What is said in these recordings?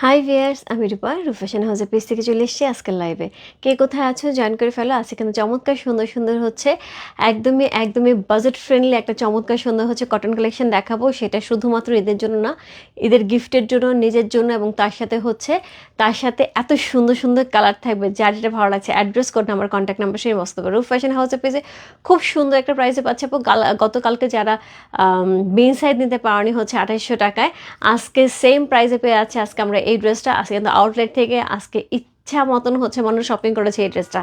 High viewers আমি রূপা। রুফেশন হাউসের page থেকে চলে এসেছি আজকের লাইভে কে কোথায় আছো? জয়েন করে ফেলো। আজকে কিন্তু চমৎকার সুন্দর সুন্দর হচ্ছে, একদমই একদমই বাজেট ফ্রেন্ডলি একটা চমৎকার সুন্দর হচ্ছে কটন কালেকশন দেখাবো। সেটা শুধুমাত্র ঈদের জন্য না ঈদের গিফটের জন্য, নিজের জন্য এবং তার সাথে হচ্ছে, তার সাথে এত সুন্দর সুন্দর কালার থাকবে। যার যেটা ভালো লাগছে address code number contact number সেই মস্ত রূপ ফ্যাশন হাউসের পেজে খুব সুন্দর একটা প্রাইসে পাচ্ছে। গাল- গতকালকে যারা বিন সাইড নিতে পারেনি হচ্ছে আঠাইশশো টাকায়, আজকে সেম প্রাইসে পেয়ে আছে আজকে আমরা এই ড্রেসটা আজকে কিন্তু আউটলেট থেকে আজকে ইচ্ছা মতন হচ্ছে মানুষ শপিং করেছে এই ড্রেসটা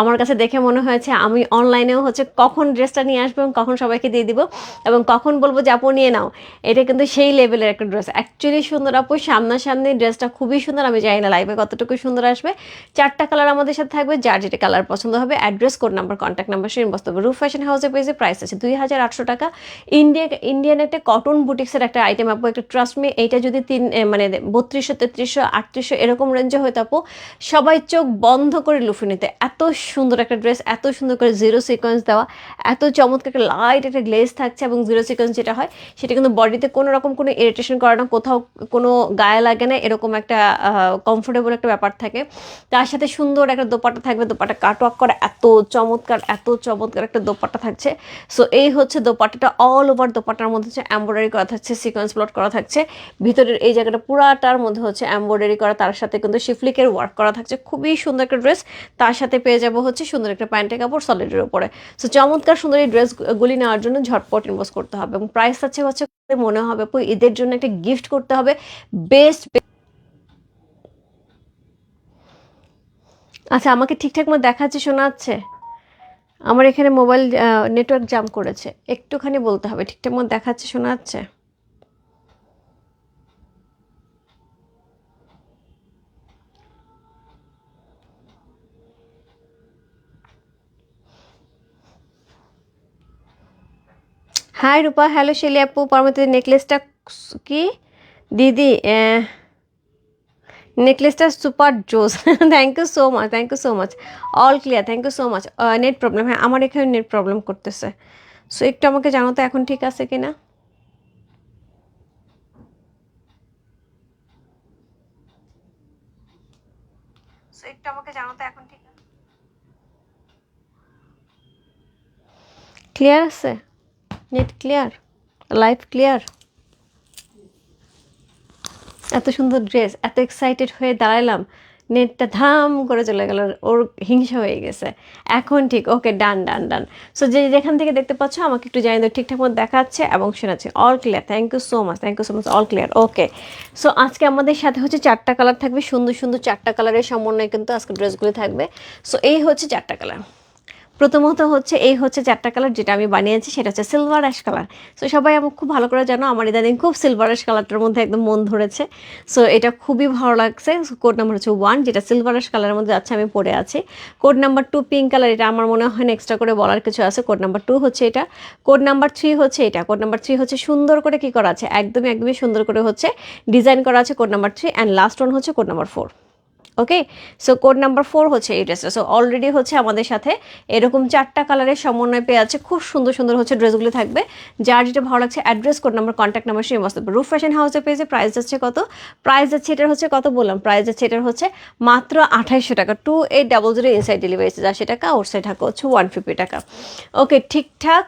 আমার কাছে দেখে মনে হয়েছে আমি অনলাইনেও হচ্ছে কখন ড্রেসটা নিয়ে আসব এবং কখন সবাইকে দিয়ে দিব এবং কখন বলব যে, আপু, নিয়ে নাও। এটা কিন্তু সেই লেভেলের একটা ড্রেস অ্যাকচুয়ালি সুন্দর, আপু, সামনাসামনি ড্রেসটা খুবই সুন্দর। আমি জানি না লাইভে কতটুকু সুন্দর আসবে। চারটা কালার আমাদের সাথে থাকবে, যার যেটা কালার পছন্দ হবে। Address code number contact number সেই বস্তু রুফ ফ্যাশন হাউসের পেজে প্রাইস আছে দুই হাজার আটশো টাকা। ইন্ডিয়া ইন্ডিয়ান একটা কটন বুটিক্সের একটা আইটেম আপু, একটা ট্রাস্ট মি এইটা যদি তিন মানে বত্রিশশো, তেত্রিশশো, আটত্রিশশো, এরকম রেঞ্জে হয়তো, আপু সবাই চোখ বন্ধ করে লুফে নিতে এত সুন্দর একটা ড্রেস এত সুন্দর করে জিরো সিকোয়েন্স দেওয়া, এত চমৎকার একটা লাইট একটা গ্লেজ থাকছে এবং জিরো সিকোয়েন্স যেটা হয়, সেটা কিন্তু বডিতে কোনো রকম কোনো ইরিটেশন করে না কোথাও কোনো গায়ে লাগে না, এরকম একটা কমফোর্টেবল একটা ব্যাপার থাকে। তার সাথে সুন্দর একটা দোপাট্টা থাকবে, দোপাট্টা কাটওয়ার্ক করা, এত চমৎকার এত চমৎকার একটা দোপাটা থাকছে। সো এই হচ্ছে দোপাট্টাটা অল ওভার দোপাট্টার মধ্যে হচ্ছে এম্ব্রয়ডারি করা থাকছে সিকোয়েন্স প্লট করা থাকছে। ভিতরের এই জায়গাটা পুরাটার মধ্যে হচ্ছে এম্ব্রয়ডারি করা, তার সাথে কিন্তু শিফলিকের ওয়ার্ক করা থাকছে খুবই সুন্দর একটা ড্রেস। তার সাথে পেয়ে যাব হচ্ছে সুন্দর একটা প্যান্টের কাপড় সলিডের উপরে। সো চমৎকার সুন্দর এই ড্রেসগুলি নেওয়ার জন্য ঝটপট ইনভেস্ট করতে হবে এবং প্রাইস আছে হচ্ছে মনে হবে ঈদের জন্য একটা গিফট করতে হবে। বেস্ট আচ্ছা আমাকে ঠিকঠাক মতো দেখাচ্ছে শোনা যাচ্ছে আমার এখানে মোবাইল নেটওয়ার্ক জাম করেছে। একটুখানি বলতে হবে, ঠিকঠাক মতো দেখাচ্ছে শোনা যাচ্ছে হাই রূপা হ্যালো শিলি আপু পরবর্তী নেকলেসটা কি দিদি নেকলেসটা সুপার জোস thank you so much thank you so much all clear thank you so much net problem হ্যাঁ আমার এখানে নেট প্রবলেম করতেছে। সো একটু আমাকে জানো তো এখন ঠিক আছে কি না আমাকে জানো তো এখন ঠিক আছে? ক্লিয়ার আছে? Net clear? Life clear? এত সুন্দর ড্রেস, এত এক্সাইটেড হয়ে দাঁড়ালাম নেটটা ধাম করে চলে গেল, ওর হিংসা হয়ে গেছে। এখন ঠিক ওকে ডান ডান ডান সো যে যেখান থেকে দেখতে পাচ্ছ, আমাকে একটু জানিয়ে দাও, ঠিকঠাক মতো দেখাচ্ছে এবং শোনাচ্ছে। All clear thank you so much thank you so much all clear okay so আজকে আমাদের সাথে হচ্ছে চারটা কালার থাকবে, সুন্দর সুন্দর চারটা কালারের সমন্বয়ে কিন্তু আজকে ড্রেসগুলো থাকবে। সো এই হচ্ছে চারটা কালার প্রথমত হচ্ছে, এই হচ্ছে চারটা কালার যেটা আমি বানিয়েছি, সেটা হচ্ছে সিলভার অ্যাশ কালার সো সবাই আমার খুব ভালো করে জানো, আমার ইদানিং খুব সিলভার অ্যাশ কালারটার মধ্যে একদম মন ধরেছে। সো এটা খুবই ভালো লাগছে। কোড নাম্বার হচ্ছে ওয়ান যেটা সিলভার অ্যাশ কালারের মধ্যে যাচ্ছে, আমি পরে আছি। Code number two pink colour এটা আমার মনে হয় এক্সট্রা করে বলার কিছু আছে। কোড নাম্বার টু হচ্ছে এটা। কোড নাম্বার থ্রি হচ্ছে এটা। কোড নাম্বার থ্রি হচ্ছে সুন্দর করে কি করা আছে? একদমই একদমই সুন্দর করে হচ্ছে ডিজাইন করা আছে code number three and last one হচ্ছে code number four okay? So code number four হচ্ছে এই ড্রেসটা সো অলরেডি হচ্ছে আমাদের সাথে এরকম চারটা কালারের সমন্বয় পেয়ে আছে। খুব সুন্দর সুন্দর হচ্ছে ড্রেসগুলো থাকবে। যার যেটা ভালো লাগছে address code number contact number সেই মস্ত। রুফ ফ্যাশন হাউসের পেজে প্রাইস যাচ্ছে কত? প্রাইস যাচ্ছে, এটার হচ্ছে কত বললাম? প্রাইস যাচ্ছে, এটার হচ্ছে মাত্র আঠাইশশো টাকা। টু এইট ডাবল জিরো এই সাইড ডেলিভারি চার্জ আশি টাকা ওর সাইড টাকা হচ্ছে ওয়ান ফিফটি টাকা। ওকে ঠিকঠাক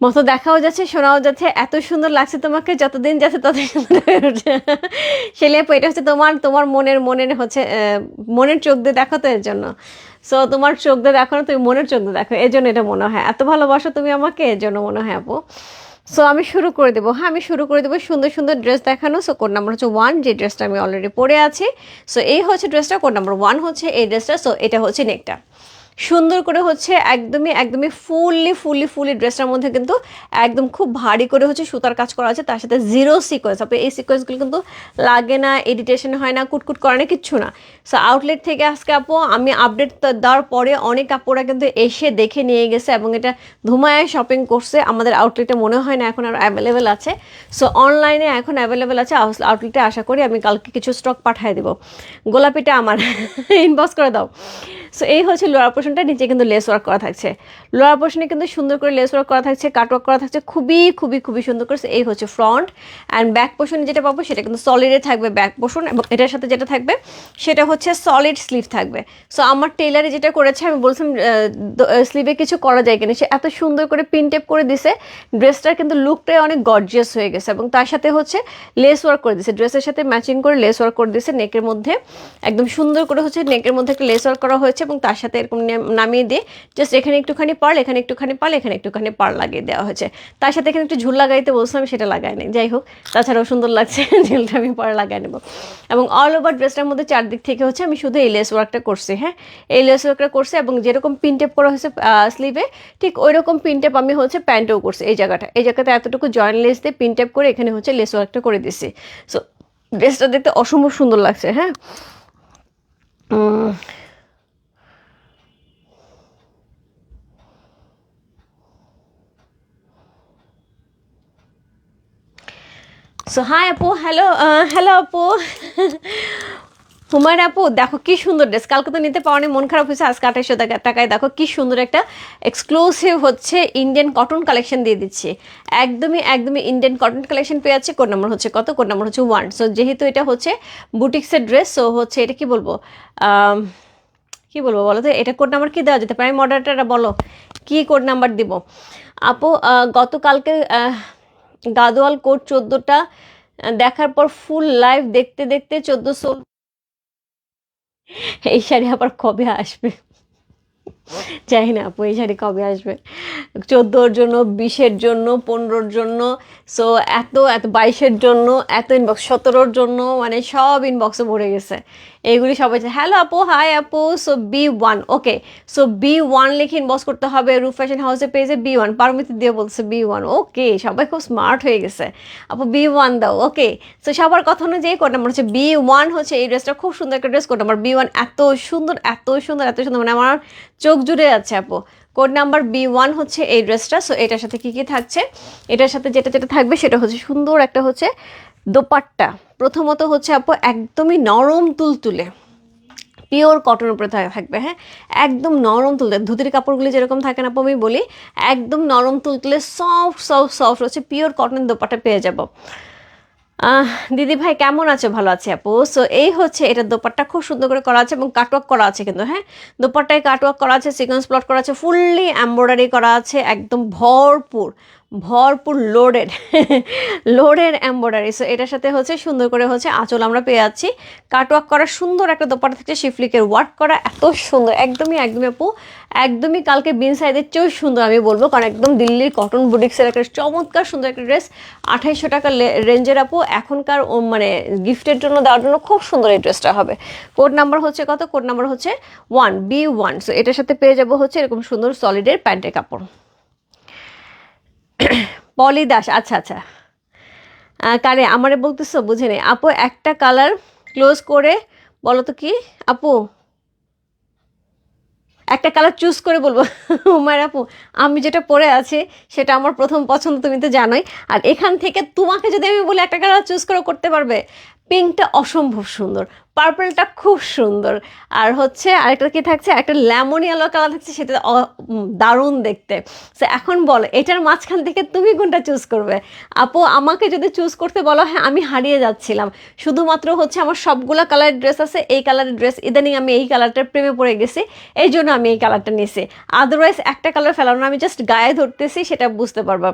মতো দেখাও যাচ্ছে শোনাও যাচ্ছে এত সুন্দর লাগছে তোমাকে যতদিন যাচ্ছে তত সুন্দর সেলে আপু, এটা হচ্ছে তোমার তোমার মনের মনের হচ্ছে মনের চোখ দিয়ে দেখো তো এর জন্য। সো তোমার চোখ দিয়ে দেখো না তুমি মনের চোখ দিয়ে দেখো এর জন্য এটা মনে হয়। এত ভালোবাসো তুমি আমাকে এর জন্য মনে হয় আপু। সো আমি শুরু করে দেবো। হ্যাঁ আমি শুরু করে দেবো সুন্দর সুন্দর ড্রেস দেখানো। সো কোড নাম্বার হচ্ছে ওয়ান যে ড্রেসটা আমি অলরেডি পরে আছি। সো এই হচ্ছে ড্রেসটা কোড নাম্বার ওয়ান হচ্ছে এই ড্রেসটা। সো এটা হচ্ছে নেকটা সুন্দর করে হচ্ছে একদমই একদমই ফুললি ফুললি ফুললি ড্রেসটার মধ্যে কিন্তু একদম খুব ভারী করে হচ্ছে সুতার কাজ করা আছে। তার সাথে জিরো সিকোয়েন্স আপনি এই সিকোয়েন্সগুলো কিন্তু লাগে না এডিটেশন হয় না, কুটকুট করে না, কিচ্ছু না। সো আউটলেট থেকে আজকে আপু, আমি আপডেট দেওয়ার পরে অনেক আপুরা কিন্তু এসে দেখে নিয়ে গেছে এবং এটা ধুমায় শপিং করছে। আমাদের আউটলেটে মনে হয় না এখন আর অ্যাভেলেবেল আছে। সো অনলাইনে এখন অ্যাভেলেবেল আছে। আউটলেটে আশা করি আমি কালকে কিছু স্টক পাঠিয়ে দেবো। গোলাপিটা আমার। ইনবক্স করে দাও। সো এই হচ্ছে লোয়ার পোর্শনটা নিচে কিন্তু লেস ওয়ার্ক করা থাকছে। লোয়ার পোর্শনে কিন্তু সুন্দর করে লেস ওয়ার্ক করা থাকছে কাট ওয়ার্ক করা থাকছে, খুবই খুবই খুবই সুন্দর করে। এই হচ্ছে ফ্রন্ট অ্যান্ড ব্যাক পোর্শনে যেটা পাবো, সেটা কিন্তু সলিডে থাকবে ব্যাক পোর্শন এবং এটার সাথে যেটা থাকবে, সেটা হচ্ছে সলিড স্লিভ থাকবে। সো আমার টেলারে যেটা করেছে, আমি বলছিলাম স্লিভে কিছু করা যায় কিনা, সে এত সুন্দর করে পিন টেপ করে দিছে ড্রেসটার কিন্তু লুকটাই অনেক গর্জিয়াস হয়ে গেছে এবং তার সাথে হচ্ছে লেস ওয়ার্ক করে দিছে। ড্রেসের সাথে ম্যাচিং করে লেস ওয়ার্ক করে দিছে নেকের মধ্যে। একদম সুন্দর করে হচ্ছে নেকের মধ্যে একটা লেস ওয়ার্ক করা হয়েছে এবং তার সাথে এরকম নে- নামিয়ে দিয়ে জাস্ট এখানে একটুখানি পার্ল এখানে একটুখানি পার্ল এখানে একটুখানি পার্ল লাগিয়ে দেওয়া হয়েছে। তার সাথে এখানে একটু ঝুল লাগাইতে বলছিলাম সেটা লাগাই নাই। যাই হোক, তাছাড়াও সুন্দর লাগছে, ঝুলটা আমি পরে লাগাই নেব। এবং অল ওভার ড্রেসটার মধ্যে চারদিক থেকে হচ্ছে আমি শুধু এই লেস ওয়ার্কটা করছি হ্যাঁ? এই লেস ওয়ার্কটা করছি এবং যেরকম পিন টেপ করা হয়েছে স্লিভে ঠিক ওই রকম পিন টেপ আমি হচ্ছে প্যান্টেও করছি এই জায়গাটা। এই জায়গাতে এতটুকু জয়েন্ট লেস দিয়ে পিন টেপ করে এখানে হচ্ছে লেস ওয়ার্কটা করে দিছি। সো ড্রেসটা দেখতে অসম্ভব সুন্দর লাগছে হ্যাঁ? সো হাই আপু হ্যালো হ্যালো আপু হুমায়ুন আপু দেখো কি সুন্দর ড্রেস কালকে তো নিতে পাওয়ানি মন খারাপ হয়েছে আজকে আঠাইশশো টাকা। টাকায় দেখো কি সুন্দর একটা এক্সক্লুসিভ হচ্ছে ইন্ডিয়ান কটন কালেকশন দিয়ে দিচ্ছি। একদমই একদমই ইন্ডিয়ান কটন কালেকশন পেয়ে যাচ্ছে। কোড নাম্বার হচ্ছে কত? কোড নাম্বার হচ্ছে ওয়ান সো যেহেতু এটা হচ্ছে বুটিক্সের ড্রেস সো হচ্ছে এটা কি বলব? আম, কি বলব বলো তো? এটা কোড নাম্বার কি দেওয়া যেতে পারে? আমি মডারেটারটা বলো কি কোড নাম্বার দিব? আপু গতকালকে আহ, গাদোয়াল কোর্ট চোদ্দটা দেখার পর ফুল লাইভ দেখতে দেখতে চোদ্দোশো এই শাড়ি আবার কবে আসবে? জানি না আপু, এই শাড়ি কবে আসবে? চোদ্দোর জন্য, বিশের জন্য, পনেরোর জন্য সো এত এত বাইশের জন্য, এত ইনবক্স সতেরোর জন্য মানে সব ইনবক্সে ভরে গেছে। এইগুলি সবাই হ্যালো আপু হাই আপু so B one okay so B one লিখে ইনবক্স করতে হবে রুফ ফ্যাশন হাউসের পেজে বি ওয়ান পারমিতি দিয়ে বলছে বি ওয়ান ওকে সবাই খুব স্মার্ট হয়ে গেছে। আপু বি ওয়ান দাও ওকে সো সবার কথা অনুযায়ী কোড নাম্বার হচ্ছে বি ওয়ান হচ্ছে এই ড্রেসটা খুব সুন্দর একটা dress code number B one এত সুন্দর এত সুন্দর এত সুন্দর মানে আমার চোখ জুড়ে যাচ্ছে আপু। কোড নাম্বার বি ওয়ান হচ্ছে এই ড্রেসটা সো এটার সাথে কি কি থাকছে? এটার সাথে যেটা যেটা থাকবে সেটা হচ্ছে সুন্দর একটা হচ্ছে দোপাট্টা। প্রথমত হচ্ছে, আপু, একদমই নরম তুলতুলে। পিওর কটন উপরে থাকবে হ্যাঁ? একদম নরম তুলতে, ধুতির কাপড়গুলি যেরকম থাকে না আমি বলি, একদম নরম তুলতুলে সফট সফট সফট হচ্ছে পিওর কটন দোপাট্টা পেয়ে যাব। দিদি ভাই, কেমন আছো? ভালো আছে আপু। সো এই হচ্ছে, এটা দোপাট্টা খুব সুন্দর করে করা আছে এবং কাটওয়ার্ক করা আছে কিন্তু হ্যাঁ? দোপাট্টায় কাটওয়ার্ক করা আছে সিকোয়েন্স প্লট করা আছে ফুললি এম্ব্রয়ডারি করা আছে, একদম ভরপুর। ভরপুর লোডেড লোডেড এমব্রয়ডারি সো এটার সাথে হচ্ছে সুন্দর করে হচ্ছে আঁচল আমরা পেয়ে যাচ্ছি। কাটওয়ার্ক করা সুন্দর একটা দোপাট্টা থেকে শিফলিকের ওয়ার্ক করা। এত সুন্দর, একদমই একদমই আপু, একদমই কালকে বিন সাইজের চেয়েও সুন্দর আমি বলব। কারণ একদম দিল্লির কটন বুটিক্সের একটা চমৎকার সুন্দর একটা ড্রেস আঠাইশশো টাকা রেঞ্জের আপু, এখনকার মানে গিফটের জন্য দেওয়ার জন্য খুব সুন্দর এই ড্রেসটা হবে। কোড নাম্বার হচ্ছে কত? কোড নাম্বার হচ্ছে ওয়ান বি ওয়ান সো এটার সাথে পেয়ে যাব হচ্ছে এরকম সুন্দর সলিডের প্যান্টের কাপড়। পলি দাস আচ্ছা আচ্ছা। কারে, আমারে বলতেছো, বুঝে নেই। আপু, একটা কালার ক্লোজ করে বলো তো কি? আপু, একটা কালার চুজ করে বলব। উমার আপু, আমি যেটা পরে আছি, সেটা আমার প্রথম পছন্দ, তুমি তো জানোই। আর এখান থেকে তোমাকে যদি আমি বলি একটা কালার চুজ করে করতে পারবে পিঙ্কটা অসম্ভব সুন্দর পার্পলটা খুব সুন্দর। আর হচ্ছে আরেকটা কি থাকছে? একটা লেমন ইয়েলো কালার থাকছে, সেটা দারুণ দেখতে। সো এখন বল, এটার মাঝখান থেকে তুমি কোনটা চুজ করবে? আপু, আমাকে যদি চুজ করতে বলো হ্যাঁ আমি হারিয়ে যাচ্ছিলাম। শুধুমাত্র হচ্ছে আমার সবগুলা কালারের ড্রেস আছে, এই কালারের ড্রেস ইদানিং আমি এই কালারটার প্রেমে পড়ে গেছি, এই জন্য আমি এই কালারটা নিয়েছি। আদারওয়াইজ একটা কালার ফেলানো আমি জাস্ট গায়ে ধরতেছি, সেটা বুঝতে পারব।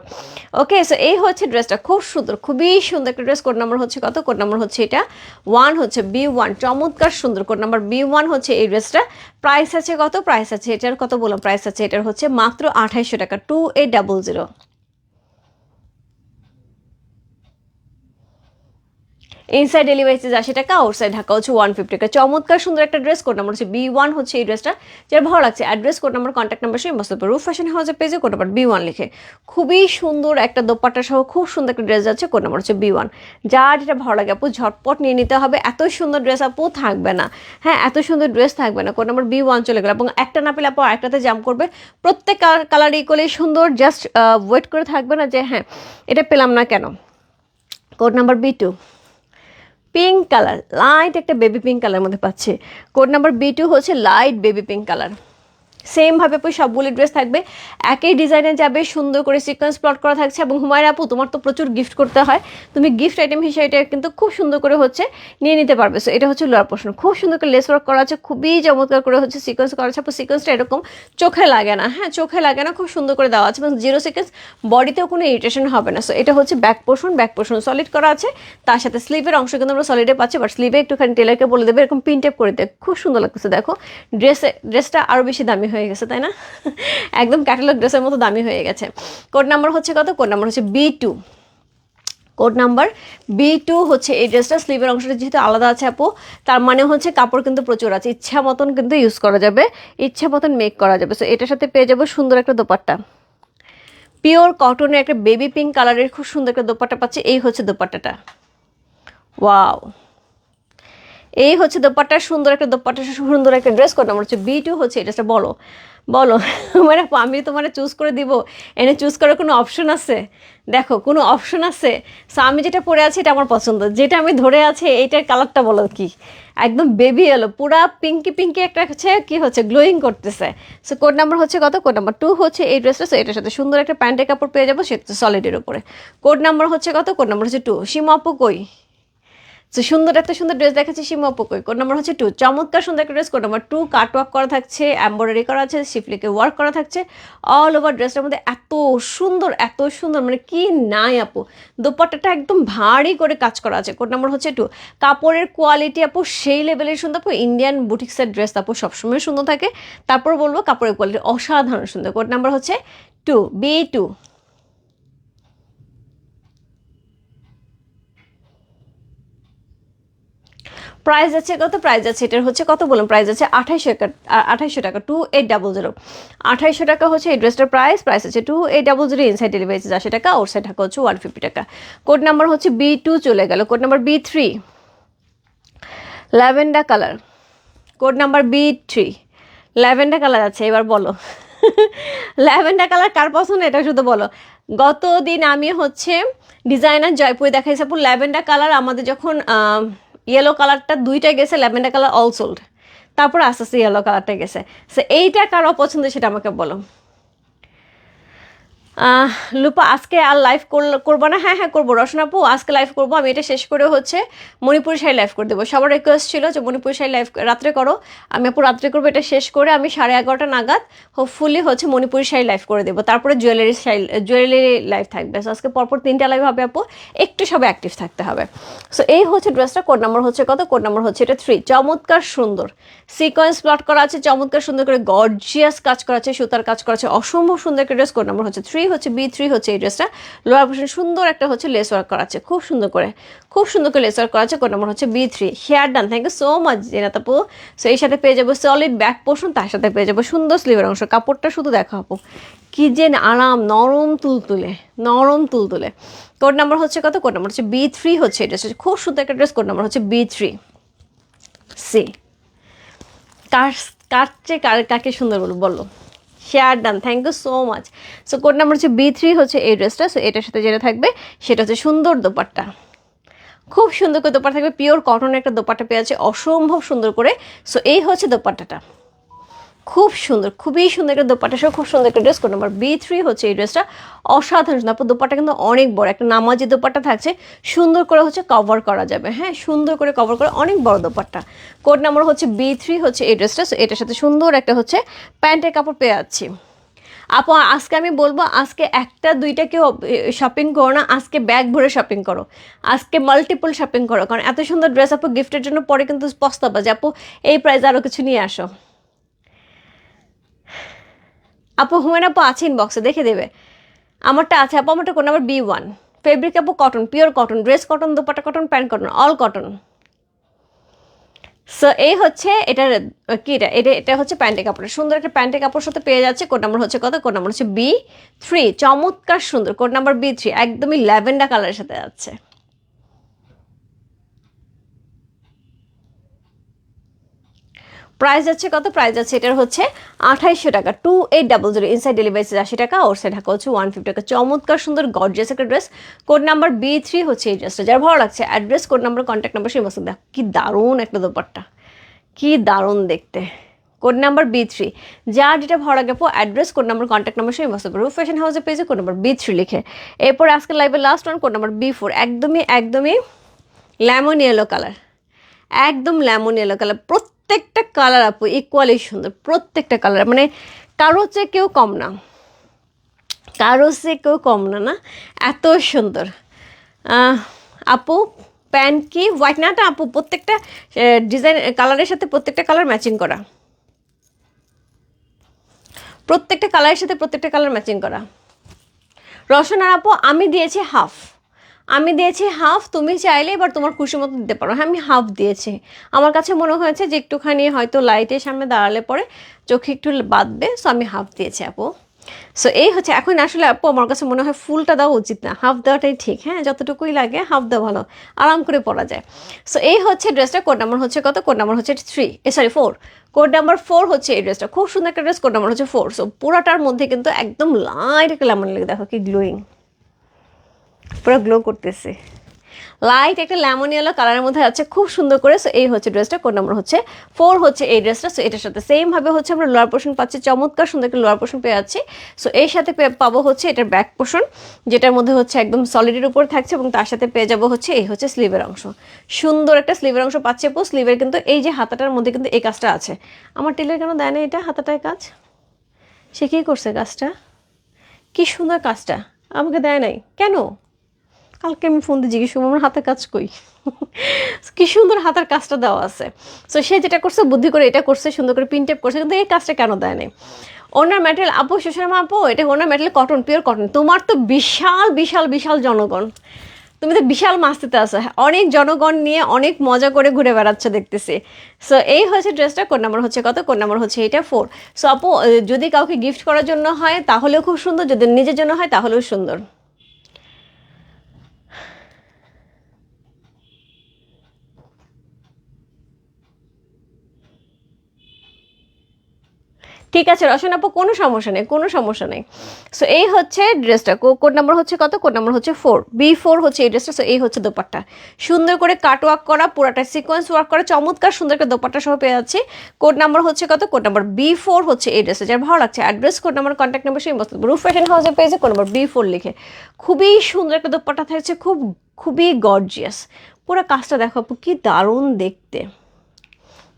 ওকে সো এই হচ্ছে ড্রেসটা খুব সুন্দর, খুবই সুন্দর একটা ড্রেস কোড নাম্বার হচ্ছে কত? কোড নাম্বার হচ্ছে এটা ওয়ান হচ্ছে বি ওয়ান চমৎকার সুন্দর কোড নাম্বার বি ওয়ান হচ্ছে এই ড্রেসটা প্রাইস আছে কত? প্রাইস আছে এটার কত বললাম? প্রাইস আছে এটার হচ্ছে মাত্র আঠাইশশো টাকা two eight double zero inside delivery আশি টাকা আউটসাইড ঢাকা হচ্ছে ওয়ান ফিফটি টাকা চমৎকার সুন্দর একটা ড্রেস কোড নাম্বার হচ্ছে বি ওয়ান হচ্ছে এই ড্রেসটা যেটা ভালো লাগছে। Address code number contact number সেই মস্ত রুফ ফ্যাশন হাউসের পেজে কোড নাম্বার বি ওয়ান লিখে। খুবই সুন্দর একটা দোপাট্টা সহ খুব সুন্দর একটা ড্রেস যাচ্ছে কোড নাম্বার হচ্ছে বি ওয়ান যার যেটা ভালো লাগে আপু, ঝটপট নিয়ে নিতে হবে। এত সুন্দর ড্রেস আপু, থাকবে না। হ্যাঁ এত সুন্দর ড্রেস থাকবে না কোড নাম্বার বি ওয়ান চলে গেল। এবং একটা না পেলে আপু একটাতে জাম্প করবে। প্রত্যেক কালার ইকুয়ালি সুন্দর জাস্ট ওয়েট করে থাকবে না যে হ্যাঁ এটা পেলাম না কেন। Code number B two pink colour light একটা বেবি পিঙ্ক কালার মধ্যে পাচ্ছে। কোড নাম্বার বি টু হচ্ছে লাইট বেবি পিঙ্ক কালার সেমভাবে আপু সবগুলি ড্রেস থাকবে। একই ডিজাইনে যাবে, সুন্দর করে সিকোয়েন্স প্লট করা থাকছে এবং হুমায়রা আপু, তোমার তো প্রচুর গিফট করতে হয়। তুমি গিফট আইটেম হিসেবে এটা কিন্তু খুব সুন্দর করে হচ্ছে নিয়ে নিতে পারবে। সো এটা হচ্ছে লোয়ার পোর্শন খুব সুন্দর করে লেস ওয়ার্ক করা আছে, খুবই চমৎকার করে হচ্ছে সিকোয়েন্স করা আছে। আপু সিকোয়েন্সটা এরকম, চোখে লাগে না। হ্যাঁ চোখে লাগে না, খুব সুন্দর করে দেওয়া আছে এবং জিরো সিকোয়েন্স বডিতেও কোনো ইরিটেশন হবে না। সো এটা হচ্ছে back portion back portion solid করা আছে। তার সাথে স্লিভের অংশ কিন্তু আমরা সলিডে পাচ্ছি বাট স্লিভে একটুখানি টেলারকে বলে দেবে, এরকম পিন করে দেবে। খুব সুন্দর লাগতেছে, দেখো। ড্রেসে ড্রেসটা আরও বেশি দামি হয়ে গেছে, তাই না? একদম ক্যাটালগ ড্রেসের মতো দামি হয়ে গেছে। কোড নাম্বার হচ্ছে কত? কোড নাম্বার হচ্ছে B two code number B two হচ্ছে এই ড্রেসটা স্লিভের অংশটা যেহেতু আলাদা আছে আপু, তার মানে হচ্ছে কাপড় কিন্তু প্রচুর আছে। ইচ্ছা মতন কিন্তু ইউজ করা যাবে, ইচ্ছা মতন মেক করা যাবে। সো এটার সাথে পেয়ে যাব সুন্দর একটা দোপাট্টা। পিওর কটনের একটা বেবি পিঙ্ক কালারের খুব সুন্দর একটা দোপাট্টা পাচ্ছি, এই হচ্ছে দোপাট্টাটা। ওয়াও এই হচ্ছে দোপাট্টার সুন্দর একটা দোপাট্টা, সুন্দর একটা ড্রেস কোড নাম্বার হচ্ছে বি টু হচ্ছে এটা বলো বলো মানে আমি তোমার চুজ করে দিব। এনে চুজ করার কোনো অপশন আছে? দেখো, কোনো অপশন আছে? সো আমি যেটা পরে আছি এটা আমার পছন্দ। যেটা আমি ধরে আছে এইটার কালারটা বলো কি? একদম বেবি এলো পুরা পিঙ্কি পিঙ্কি একটা হচ্ছে কি হচ্ছে গ্লোয়িং করতেছে। সো কোড নাম্বার হচ্ছে কত? কোড নাম্বার টু হচ্ছে এই ড্রেসটা সো এটার সাথে সুন্দর একটা প্যান্টের কাপড় পেয়ে যাব, সেটা সলিডের উপরে। কোড নাম্বার হচ্ছে কত? কোড নাম্বার হচ্ছে টু সীমা কই? তো সুন্দর একটা সুন্দর ড্রেস দেখাচ্ছে সীমা উপকই কোড নাম্বার হচ্ছে টু চমৎকার সুন্দর একটা dress code number two cut work করা থাকছে এম্ব্রয়ডারি করা আছে শিফলিকে ওয়ার্ক করা থাকছে। অল ওভার ড্রেসটার মধ্যে এত সুন্দর এত সুন্দর মানে কি নাই আপু। দোপাট্টাটা একদম ভারী করে কাজ করা আছে। কোড নাম্বার হচ্ছে টু কাপড়ের কোয়ালিটি আপু, সেই লেভেলের সুন্দর আপু। ইন্ডিয়ান বুটিক্সের ড্রেস আপু, সবসময় সুন্দর থাকে। তারপর বলব কাপড়ের কোয়ালিটি অসাধারণ সুন্দর। কোড নাম্বার হচ্ছে টু বি টু প্রাইস আছে কত? প্রাইস আছে, এটার হচ্ছে কত বলুন প্রাইস আছে আঠাইশো আঠাইশো টাকা টু এইট ডাবল জিরো আঠাইশো টাকা হচ্ছে এই ড্রেসটার প্রাইস প্রাইস আছে two eight double zero inside delivery চারশো আশি টাকা ওর সাইড টাকা হচ্ছে ওয়ান ফিফটি টাকা। কোড নাম্বার হচ্ছে বি টু চলে গেল code number B three lavender colour code number B three lavender colour আছে, এবার বলো। ল্যাভেন্ডার কালার কার পছন্দ? এটা শুধু বলো। গত দিন আমি হচ্ছে ডিজাইনার জয়পুরে দেখাইছি আপু ল্যাভেন্ডার কালার আমাদের যখন ইয়েলো কালারটা দুইটা গেছে ল্যাভেন্ডার কালার অল সোল্ড তারপর আস্তে আস্তে ইয়েলো কালারটা গেছে। সে এইটা কারও অপছন্দ সেটা আমাকে বলো। লুপা, আজকে আর লাইভ করব না? হ্যাঁ হ্যাঁ করব। রসনাপু আজকে লাইভ করব। আমি এটা শেষ করে হচ্ছে মণিপুরি শাড়ি লাইভ করে দেবো। সবার রিকোয়েস্ট ছিল যে মণিপুরি শাড়ি লাইভ রাত্রে করো। আমি আপু রাত্রে করব, এটা শেষ করে আমি সাড়ে এগারোটা নাগাদ হোপফুলি হচ্ছে মণিপুরি শাড়ি লাইভ করে দেবো। তারপরে জুয়েলারি শাড়ি জুয়েলারি লাইভ থাকবে। সো আজকে পরপর তিনটা লাইভ হবে আপু। একটু সবাই অ্যাক্টিভ থাকতে হবে। সো এই হচ্ছে ড্রেসটা কোড নাম্বার হচ্ছে কত? কোড নাম্বার হচ্ছে এটা থ্রি চমৎকার সুন্দর। সিকোয়েন্স প্লট করা আছে, চমৎকার সুন্দর করে গর্জিয়াস কাজ করা আছে, সুতার কাজ করা আছে, অসম্ভব সুন্দর একটা ড্রেস কোড নাম্বার হচ্ছে থ্রি হচ্ছে বি থ্রি হচ্ছে এই ড্রেসটা লোয়ার পোর্শন সুন্দর একটা হচ্ছে লেস ওয়ার্ক করা আছে খুব সুন্দর করে। খুব সুন্দর করে লেস ওয়ার্ক করা আছে কোড নাম্বার হচ্ছে B three share done thank you so much Zenat so এই সাথে পেয়ে যাব সলিড ব্যাক পোর্শন তার সাথে পেয়ে যাব সুন্দর স্লিভের অংশ। কাপড়টা শুধু দেখা আপু। কি যে আরাম, নরম তুলতুলে নরম তুলতুলে। কোড নাম্বার হচ্ছে কত? কোড নাম্বার হচ্ছে বি থ্রি হচ্ছে এই ড্রেস খুব সুন্দর একটা ড্রেস কোড নাম্বার হচ্ছে বি থ্রি সি কার কার চেয়ে কার, কাকে সুন্দর বলো বলো। Share done thank you so much so code number হচ্ছে বি থ্রি হচ্ছে এই ড্রেসটা সো এটার সাথে যেটা থাকবে, সেটা হচ্ছে সুন্দর দোপাট্টা। খুব সুন্দর করে দোপাট্টা থাকবে পিওর কটনের একটা দোপাট্টা পেয়ে আছে অসম্ভব সুন্দর করে। সো এই হচ্ছে দোপাট্টাটা। খুব সুন্দর, খুবই সুন্দর একটা দোপাট্টা সহ খুব সুন্দর একটা dress code number B three হচ্ছে এই ড্রেসটা অসাধারণ সুন্দর আপনার দোপাট্টা কিন্তু অনেক বড়, একটা নামাজি দোপাট্টা থাকছে। সুন্দর করে হচ্ছে কভার করা যাবে হ্যাঁ? সুন্দর করে কভার করে, অনেক বড় দোপাট্টা। কোড নাম্বার হচ্ছে বি থ্রি হচ্ছে এই ড্রেসটা সো এটার সাথে সুন্দর একটা হচ্ছে প্যান্টের কাপড় পেয়ে যাচ্ছি। আপু, আজকে আমি বলব, আজকে একটা, দুইটা কেউ শপিং করো না, আজকে ব্যাগ ভরে শপিং করো। আজকে মাল্টিপল শপিং করো, কারণ এত সুন্দর ড্রেস আপু গিফটের জন্য পরে কিন্তু পস্তাবা যে আপু, এই প্রাইস আরও কিছু নিয়ে আসো। আপু হুমেন আপু আছে ইনবক্সে দেখে দেবে। আমারটা আছে, আপু, আমারটা কোন নাম্বার বি ওয়ান ফেব্রিক আপু cotton pure cotton dress cotton dupatta cotton pant cotton all cotton so এই হচ্ছে এটার কি এটা? এটা এটা হচ্ছে প্যান্টের কাপড় সুন্দর একটা প্যান্টের কাপড় সাথে পেয়ে যাচ্ছে কোড নাম্বার হচ্ছে কত? কোড নাম্বার হচ্ছে বি থ্রি চমৎকার সুন্দর কোড নাম্বার বি থ্রি একদমই ল্যাভেন্ডার কালারের সাথে যাচ্ছে। প্রাইস যাচ্ছে কত? প্রাইস যাচ্ছে এটার হচ্ছে আঠাইশশো টাকা। Two eight double zero inside delivery আশি টাকা। ওর সাইড ঢাকা হচ্ছে ওয়ান ফিফটি টাকা। চমৎকার সুন্দর গর্জিয়াস একটা dress code number B three হচ্ছে এই ড্রেসটা যার ভালো লাগছে address code number contact number সেই মতো কি দারুণ একটা দোপাট্টা। কি দারুণ দেখতে। কোড নাম্বার বি থ্রি যার যেটা ভালো লাগে address code number contact number সেই মতো রুফ ফ্যাশন হাউসের পেজে কোড নাম্বার বি থ্রি লিখে। এরপর আজকে লাইভের last one code number B four একদমই একদমই লেমন ইয়েলো কালার একদম লেমন ইয়েলো কালার প্রত্যেকটা কালার আপু ইকুয়ালি সুন্দর, প্রত্যেকটা কালার মানে কারও চেয়ে কেউ কম না। কারও চেয়ে কেউ কম না না? এত সুন্দর। আপু, প্যান্ট কি হোয়াইট নাটা আপু, প্রত্যেকটা ডিজাইন কালারের সাথে প্রত্যেকটা কালার ম্যাচিং করা। প্রত্যেকটা কালারের সাথে প্রত্যেকটা কালার ম্যাচিং করা। রসনার আপু, আমি দিয়েছি হাফ আমি দিয়েছি হাফ, তুমি চাইলে এবার তোমার খুশি মতো দিতে পারো। হ্যাঁ আমি হাফ দিয়েছি। আমার কাছে মনে হয়েছে যে একটুখানি হয়তো লাইটের সামনে দাঁড়ালে পরে চোখে একটু বাঁধবে সো আমি হাফ দিয়েছি আপু। সো এই হচ্ছে, এখন আসলে আপু আমার কাছে মনে হয় ফুলটা দেওয়া উচিত না। হাফ দেওয়াটাই ঠিক হ্যাঁ যতটুকুই লাগে হাফ দেওয়া ভালো। আরাম করে পরা যায়। সো এই হচ্ছে ড্রেসটা কোড নাম্বার হচ্ছে কত? কোড নাম্বার হচ্ছে three A sorry four code number four হচ্ছে এই ড্রেসটা। খুব সুন্দর একটা ড্রেস কোড নাম্বার হচ্ছে ফোর সো পুরাটার মধ্যে কিন্তু একদম লাইট একটা লেমন লেগে দেখো, কি গ্লোয়িং পুরো গ্লো করতেছে। লাইট একটা লেমন ইয়েলো কালারের মধ্যে আছে, খুব সুন্দর করে। সো এই হচ্ছে ড্রেসটা কোড নাম্বার হচ্ছে ফোর হচ্ছে এই ড্রেসটা সো এটার সাথে সেম ভাবে হচ্ছে আমরা লোয়ার পোর্শন পাচ্ছি। চমৎকার সুন্দর একটা লোয়ার পোর্শন পেয়ে যাচ্ছি। সো এর সাথে পাবো হচ্ছে এটার ব্যাক পোর্শন যেটার মধ্যে হচ্ছে একদম সলিডের উপর থাকছে এবং তার সাথে পেয়ে যাব হচ্ছে এই হচ্ছে স্লিভের অংশ। সুন্দর একটা স্লিভের অংশ পাচ্ছে পো স্লিভের কিন্তু এই যে হাতাটার মধ্যে কিন্তু এই কাজটা আছে। আমার টেলার কেন দেয় না এটা? হাতাটায় কাজ? সে কী করছে কাজটা? কি সুন্দর কাজটা। আমাকে দেয় নাই। কেন? কালকে আমি ফোন দিয়ে জিজ্ঞেস করব, আমার হাতের কাজ কই? কি সুন্দর হাতের কাজটা দেওয়া আছে। সো সে যেটা করছে, বুদ্ধি করে এটা করছে, সুন্দর করে পিন টেপ করছে, কিন্তু এই কাজটা কেন দেয় নাই? ওনার ম্যাটেরিয়াল আপু সুষমা আপু, এটা ওনার ম্যাটেরিয়াল কটন পিওর কটন তোমার তো বিশাল বিশাল বিশাল জনগণ। তুমি তো বিশাল মাস্তিতে আছো। অনেক জনগণ নিয়ে অনেক মজা করে ঘুরে বেড়াচ্ছ দেখতেছি। সো এই হচ্ছে ড্রেসটা কোন নাম্বার হচ্ছে কত? কোন নাম্বার হচ্ছে এটা ফোর সো আপু, যদি কাউকে গিফট করার জন্য হয়, তাহলেও খুব সুন্দর, যদি নিজের জন্য হয়, তাহলেও সুন্দর। ঠিক আছে, রসন আপু, কোনো সমস্যা নেই, কোনো সমস্যা নেই। সো এই হচ্ছে ড্রেসটা কোড নাম্বার হচ্ছে কত? কোড নাম্বার হচ্ছে ফোর বি ফোর হচ্ছে এই ড্রেসটা সো এই হচ্ছে দোপাট্টা। সুন্দর করে কাট ওয়ার্ক করা, পুরাটা সিকোয়েন্স ওয়ার্ক করা, চমৎকার সুন্দর করে দোপাট্টা সহ পেয়ে যাচ্ছি। কোড নাম্বার হচ্ছে কত? কোড নাম্বার বি ফোর হচ্ছে এই ড্রেসটা যার ভালো লাগছে address code number contact number সেই বস্তু রুফ ফ্যাশন হাউসে পেয়েছে কোড নাম্বার বি ফোর লিখে। খুবই সুন্দর একটা দোপাট্টা থাকছে, খুব, খুবই গর্জিয়াস পুরো কাজটা দেখো আপু, কি দারুণ দেখতে।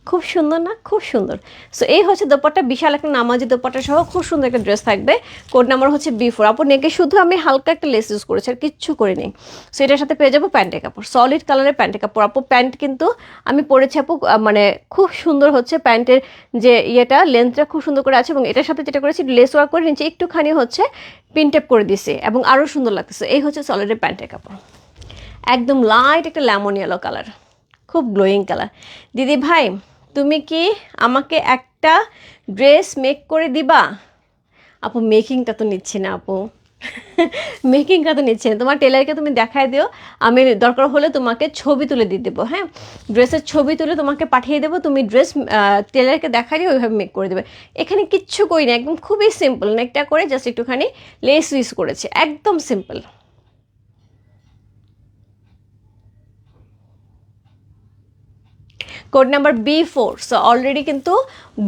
খুব সুন্দর না? খুব সুন্দর। সো এই হচ্ছে দোপাট্টা। বিশাল একটা নামাজি দোপাট্টা সহ খুব সুন্দর একটা ড্রেস থাকবে। কোড নাম্বার হচ্ছে বি ফোর আপু নেকে শুধু আমি হালকা একটা লেস ইউজ করেছি, আর কিচ্ছু করিনি। সো এটার সাথে পেয়ে যাব প্যান্টের কাপড়। সলিড কালারের প্যান্টের কাপড়। আপু, প্যান্ট কিন্তু আমি পরেছি, আপু মানে খুব সুন্দর হচ্ছে প্যান্টের যে ইয়েটা লেন্থটা খুব সুন্দর করে আছে এবং এটার সাথে যেটা করেছি লেস ওয়ার্ক করে নিচে একটুখানি হচ্ছে পিনটেপ করে দিছে এবং আরও সুন্দর লাগতেছে। এই হচ্ছে সলিডের প্যান্টের কাপড়। একদম লাইট একটা লেমন ইয়েলো কালার খুব গ্লোয়িং কালার দিদি ভাই তুমি কি আমাকে একটা ড্রেস মেক করে দিবা? আপু মেকিংটা তো নিচ্ছি না, আপু। মেকিংটা তো নিচ্ছে না। তোমার টেলারকে তুমি দেখায় দিও। আমি দরকার হলে তোমাকে ছবি তুলে দিয়ে দেবো হ্যাঁ? ড্রেসের ছবি তুলে তোমাকে পাঠিয়ে দেবো। তুমি ড্রেস টেলারকে দেখাই দিয়ে ওইভাবে মেক করে দেবে। এখানে কিচ্ছু করি না, একদম খুবই সিম্পল নেকটা করে জাস্ট একটুখানি লেস ইউজ করেছে। একদম simple code number B four so already কিন্তু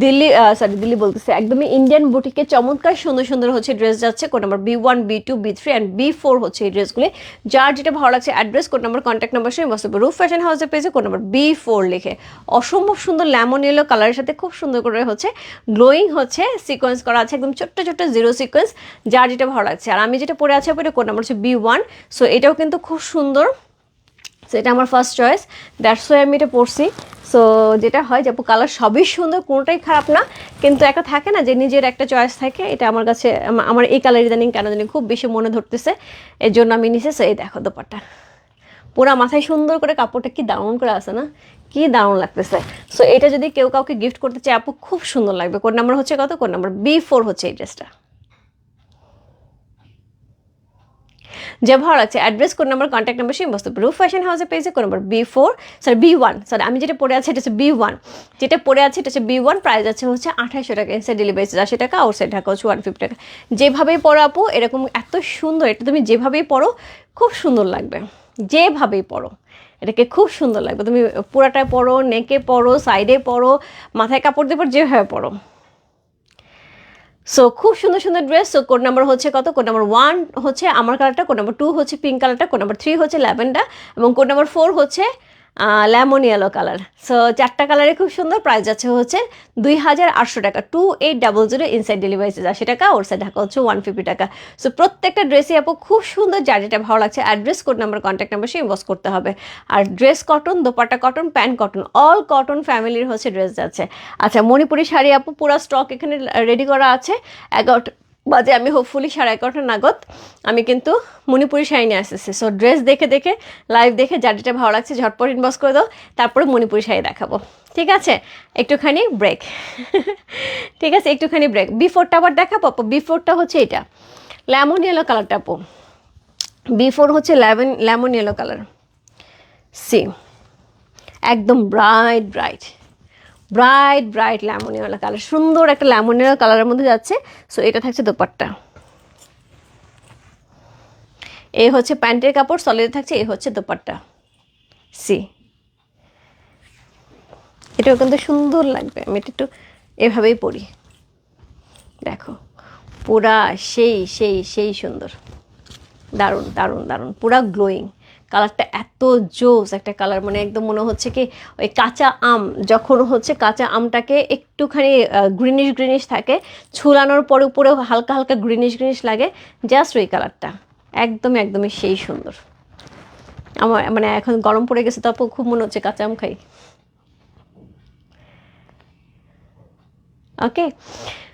দিল্লি সরি দিল্লি বলতেছে, একদমই ইন্ডিয়ান বুটিকে চমৎকার সুন্দর সুন্দর হচ্ছে ড্রেস যাচ্ছে। Code number B one B two B three and B four হচ্ছে এই ড্রেসগুলি যার যেটা ভালো লাগছে address code number contact number সঙ্গে বসতে রুফ ফ্যাশন হাউসের পেজে কোড নাম্বার বি ফোর লিখে। অসম্ভব সুন্দর লেমন ইয়েলো কালারের সাথে খুব সুন্দর করে হচ্ছে গ্লোয়িং হচ্ছে সিকোয়েন্স করা আছে, একদম ছোট্ট ছোট্ট জিরো সিকোয়েন্স যার যেটা ভালো লাগছে। আর আমি যেটা পরে আছি এটা code number B one so so এটাও কিন্তু খুব সুন্দর। সো এটা আমার ফার্স্ট চয়েস দ্যাটস ওয়াই আমি এটা পড়ছি সো যেটা হয় যে কালার সবই সুন্দর, কোনোটাই খারাপ না। কিন্তু একটা থাকে না যে, নিজের একটা চয়েস থাকে, এটা আমার কাছে আমার এই কালার ইদানিং কেন জানি খুব বেশি মনে ধরতেছে। এর জন্য আমি নিচে সো এই দেখো দোপাট্টা। পুরা মাথায় সুন্দর করে কাপড়টা কি দারুণ করে আছে না? কি দারুণ লাগতেছে। সো এটা যদি কেউ কাউকে গিফট করতে চায়, আপু, খুব সুন্দর লাগবে। কোন নাম্বার হচ্ছে কত? কোন নাম্বার বি ফোর হচ্ছে এই ড্রেসটা যে ভালো লাগছে অ্যাড্রেস কোন নাম্বার কন্ট্যাক্ট নাম্বার সেই বস্তু রুফ ফ্যাশন হাউসের পেজে কোন number B four sorry B one sorry আমি যেটা পড়ে আছি, এটা হচ্ছে বি ওয়ান যেটা পড়ে আছে, এটা হচ্ছে বি ওয়ান প্রাইস আছে হচ্ছে আঠাশশো টাকা ইনসাইড ডেলিভারি আশি টাকা আউট সাইড ঢাকা হচ্ছে ওয়ান ফিফটি টাকা। যেভাবেই পড়ো আপু, এরকম এত সুন্দর, এটা তুমি যেভাবেই পড়ো খুব সুন্দর লাগবে। যেভাবেই পড়ো এটাকে খুব সুন্দর লাগবে। তুমি পুরাটায় পড়ো নেকে পড়ো সাইডে পড়ো মাথায় কাপড় দিয়ে পড়ো যেভাবে পড়ো সো খুব সুন্দর সুন্দর ড্রেস সো কোড নাম্বার হচ্ছে কত? কোড নাম্বার ওয়ান হচ্ছে আমার কালারটা কোড নাম্বার টু হচ্ছে পিঙ্ক কালারটা কোড নাম্বার থ্রি হচ্ছে ল্যাভেন্ডার এবং কোড নাম্বার ফোর হচ্ছে লেমন ইয়েলো কালার সো চারটা কালারে খুব সুন্দর প্রাইস আছে হচ্ছে দুই হাজার আটশো টাকা। Two eight double zero inside delivery charge আশি টাকা ওর সাইড ঢাকা হচ্ছে ওয়ান ফিফটি টাকা। সো প্রত্যেকটা ড্রেসই আপু খুব সুন্দর যার যেটা ভালো লাগছে। Address code number contact number সে ইনবক্স করতে হবে। আর dress cotton dupatta cotton pant cotton all cotton ফ্যামিলির হচ্ছে ড্রেস যাচ্ছে। আচ্ছা মণিপুরি শাড়ি আপু, পুরো স্টক এখানে রেডি করা আছে। এগারোটা বাজে, আমি হোপফুলি সাড়ে এগারোটা নাগদ, আমি কিন্তু মণিপুরি শাড়ি নিয়ে আসতেছি। সো ড্রেস দেখে দেখে লাইভ দেখে যার যেটা ভালো লাগছে, ঝটপট ইনবক্স করে দাও, তারপরে মণিপুরি শাড়ি দেখাবো। ঠিক আছে? একটুখানি ব্রেক ঠিক আছে? একটুখানি ব্রেক বিফোরটা আবার দেখাবো? আপু বিফোরটা হচ্ছে এটা। লেমন ইয়েলো কালারটা আপু। বিফোর হচ্ছে lemon lemon yellow colour C একদম ব্রাইট ব্রাইট ব্রাইট ব্রাইট ল্যামোনিওয়ালা কালার সুন্দর একটা ল্যামোনিয়াল কালারের মধ্যে যাচ্ছে। সো এটা থাকছে দোপাট্টা। এ হচ্ছে প্যান্টের কাপড় সলিড থাকছে, এ হচ্ছে দোপাট্টা। সি এটাও কিন্তু সুন্দর লাগবে। আমি একটু এভাবেই পরি। দেখো, পুরা সেই সেই সেই সুন্দর। দারুণ দারুণ দারুণ। পুরা গ্লোয়িং কালারটা এত জোস একটা কালার মানে একদম মনে হচ্ছে কি ওই কাঁচা আম, যখন হচ্ছে কাঁচা আমটাকে একটুখানি গ্রিনিশ গ্রিনিশ থাকে ছুলানোর পরে উপরেও হালকা হালকা গ্রিনিশ গ্রিনিশ লাগে জাস্ট ওই কালারটা। একদমই একদমই সেই সুন্দর। আমার মানে এখন গরম পড়ে গেছে, তারপর খুব মনে হচ্ছে কাঁচা আম খাই। ওকে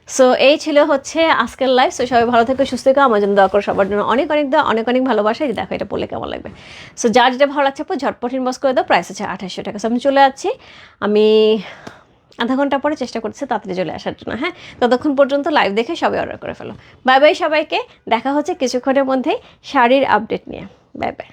সো এই ছিল হচ্ছে আজকের লাইফ সো সবাই ভালো থেকে, সুস্থ থেকো। আমার জন্য দোয়া করো সবার জন্য অনেক অনেক দোয়া, অনেক অনেক ভালোবাসা। দেখো, এটা পড়লে কেমন লাগবে? সো যার যেটা ভালো লাগছে আপু ঝটপট ইনবক্স করে দাও। প্রাইস আছে আঠাশশো টাকা। সো আমি চলে যাচ্ছি। আমি আধা ঘণ্টা পরে চেষ্টা করছি তাড়াতাড়ি চলে আসার জন্য হ্যাঁ? ততক্ষণ পর্যন্ত লাইভ দেখে সবাই অর্ডার করে ফেলো। বাই বাই সবাইকে। দেখা হচ্ছে কিছুক্ষণের মধ্যেই শাড়ির আপডেট নিয়ে। Bye bye